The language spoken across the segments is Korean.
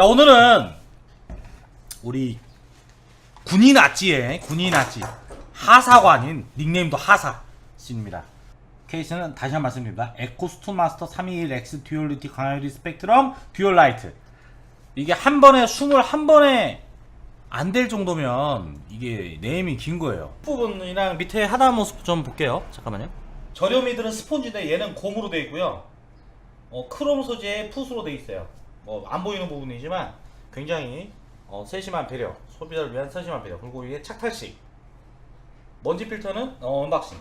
자 오늘은 우리 군인 아찌의 군인 아찌 하사관인 닉네임도 하사 씨입니다. 케이스는 다시 한 번 말씀드립니다. 에코스투 마스터 321X 듀얼리티 강화유리 스펙트럼 듀얼 라이트 이게 한 번에 21번에 안 될 정도면 이게 네임이 긴 거예요. 부분이랑 밑에 하단 모습 좀 볼게요. 잠깐만요. 저렴이들은 스폰지인데 얘는 고무로 되어 있고요. 어, 크롬 소재의 풋으로 되어 있어요. 뭐 안 보이는 부분이지만 굉장히 어, 세심한 배려, 소비자를 위한 세심한 배려. 그리고 이게 착탈식. 먼지 필터는 어, 언박싱.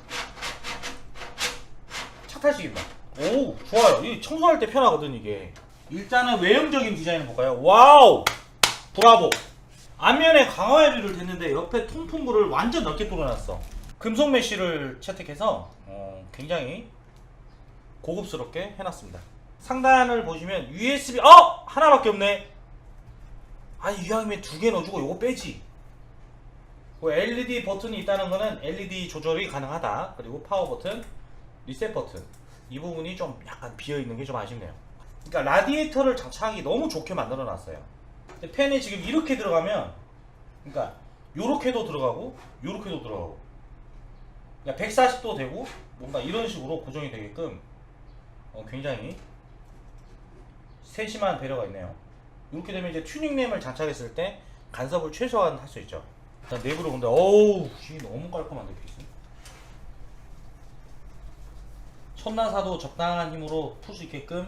착탈식입니다. 오, 좋아요. 이 청소할 때 편하거든 이게. 일단은 외형적인 디자인을 볼까요? 와우, 브라보. 앞면에 강화유리를 댔는데 옆에 통풍구를 완전 넓게 뚫어놨어. 금속 메쉬를 채택해서 어, 굉장히 고급스럽게 해놨습니다. 상단을 보시면 USB 어 하나밖에 없네. 아니 이왕이면 두 개 넣어주고 요거 빼지. 그 LED 버튼이 있다는 거는 LED 조절이 가능하다. 그리고 파워 버튼, 리셋 버튼 이 부분이 좀 약간 비어 있는 게 좀 아쉽네요. 그러니까 라디에이터를 장착하기 너무 좋게 만들어 놨어요. 팬이 지금 이렇게 들어가면 그러니까 요렇게도 들어가고 요렇게도 들어가고 그러니까 140도 되고 뭔가 이런 식으로 고정이 되게끔 어, 굉장히 세심한 배려가 있네요. 이렇게 되면 이제 튜닝램을 장착했을 때 간섭을 최소한 할 수 있죠. 일단 내부를 본다. 어우, 이 너무 깔끔한데 케이스. 첨단사도 적당한 힘으로 풀 수 있게끔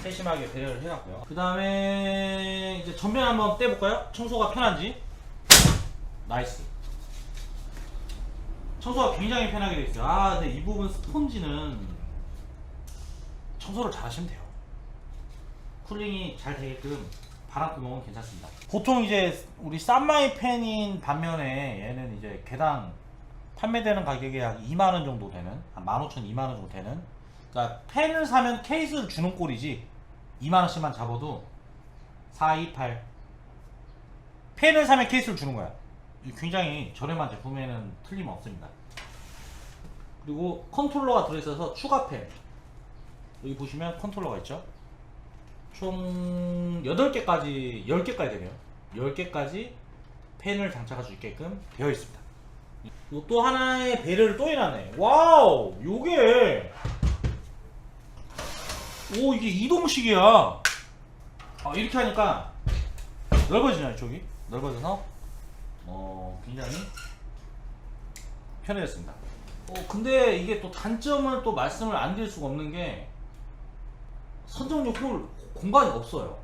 세심하게 배려를 해놨고요. 그 다음에 이제 전면 한번 떼볼까요? 청소가 편한지. 나이스. 청소가 굉장히 편하게 돼 있어요. 아, 근데 이 부분 스폰지는 청소를 잘 하시면 돼요. 쿨링이 잘 되게끔 바람 구멍은 괜찮습니다. 보통 이제 우리 싼마이 팬인 반면에 얘는 이제 개당 판매되는 가격이 약 2만 원 정도 되는 한 15,000, 2만 원 정도 되는 그러니까 펜을 사면 케이스를 주는 꼴이지 2만 원씩만 잡아도 4, 2, 8 펜을 사면 케이스를 주는 거야. 이 굉장히 저렴한 제품에는 틀림없습니다. 그리고 컨트롤러가 들어있어서 추가 펜 여기 보시면 컨트롤러가 있죠. 총 8개까지 10개까지 되네요. 10개까지 펜을 장착할 수 있게끔 되어 있습니다. 요또 하나의 배려를 또 해놨네. 와우, 요게 오 이게 이동식이야. 아, 이렇게 하니까 넓어지냐 이쪽이 넓어져서 어 굉장히 편해졌습니다. 어 근데 이게 또 단점을 또 말씀을 안 드릴 수가 없는 게 선정용 홀 공간이 없어요.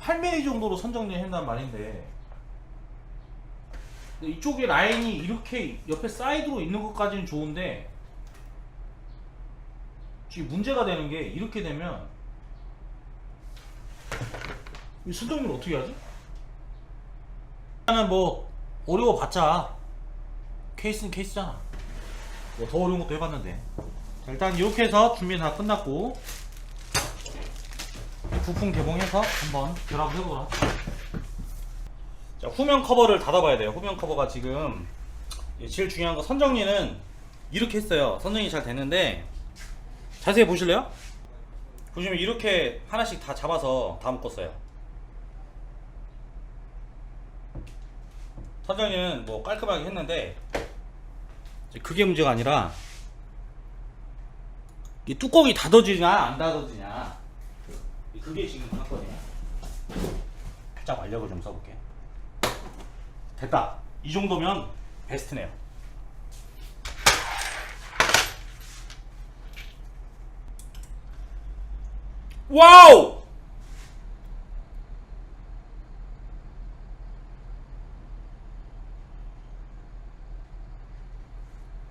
8mm 정도로 선정을 한단 말인데 이쪽에 라인이 이렇게 옆에 사이드로 있는 것까지는 좋은데 지금 문제가 되는 게 이렇게 되면 이 선정률 어떻게 하지? 일단은 뭐 어려워봤자 케이스는 케이스잖아 뭐 더 어려운 것도 해봤는데 자, 일단 이렇게 해서 준비 다 끝났고 부품 개봉해서 한번 결합을 해보도록 하죠 자 후면 커버를 닫아봐야 돼요. 후면 커버가 지금 제일 중요한 거 선정리는 이렇게 했어요. 선정이 잘 됐는데 자세히 보실래요? 보시면 이렇게 하나씩 다 잡아서 다 묶었어요. 선정리는 뭐 깔끔하게 했는데 그게 문제가 아니라 이 뚜껑이 닫아지냐 안 닫아지냐 그게 지금 관건이야. 살짝 완력을 좀 써볼게. 됐다. 이 정도면 베스트네요. 와우!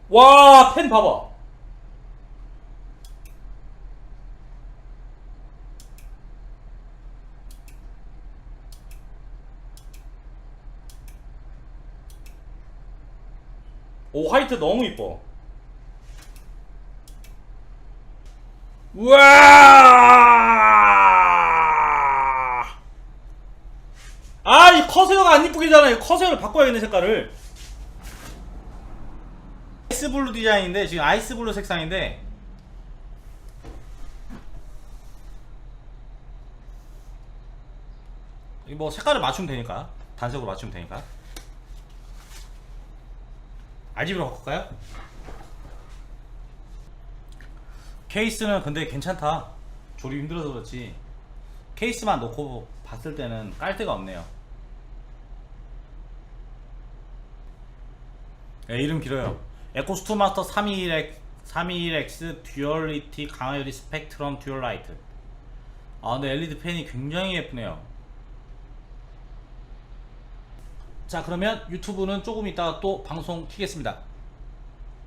와, 펜 봐봐. 오, 화이트 너무 이뻐. 우와! 아, 이 커세어가 안 이쁘게 잖아. 이 커세어를 바꿔야겠네, 색깔을. 아이스 블루 디자인인데 지금 아이스 블루 색상인데 이뭐 색깔을 맞추면 되니까 단색으로 맞추면 되니까 RGB로 바꿀까요? 케이스는 근데 괜찮다. 조립 힘들어서 그렇지. 케이스만 놓고 봤을 때는 깔 데가 없네요. 네, 이름 길어요. 에코스투 마스터 321X 321X 듀얼리티 강화유리 스펙트럼 듀얼 라이트. 아 근데 LED 펜이 굉장히 예쁘네요 자 그러면 유튜브는 조금 이따가 또 방송 키겠습니다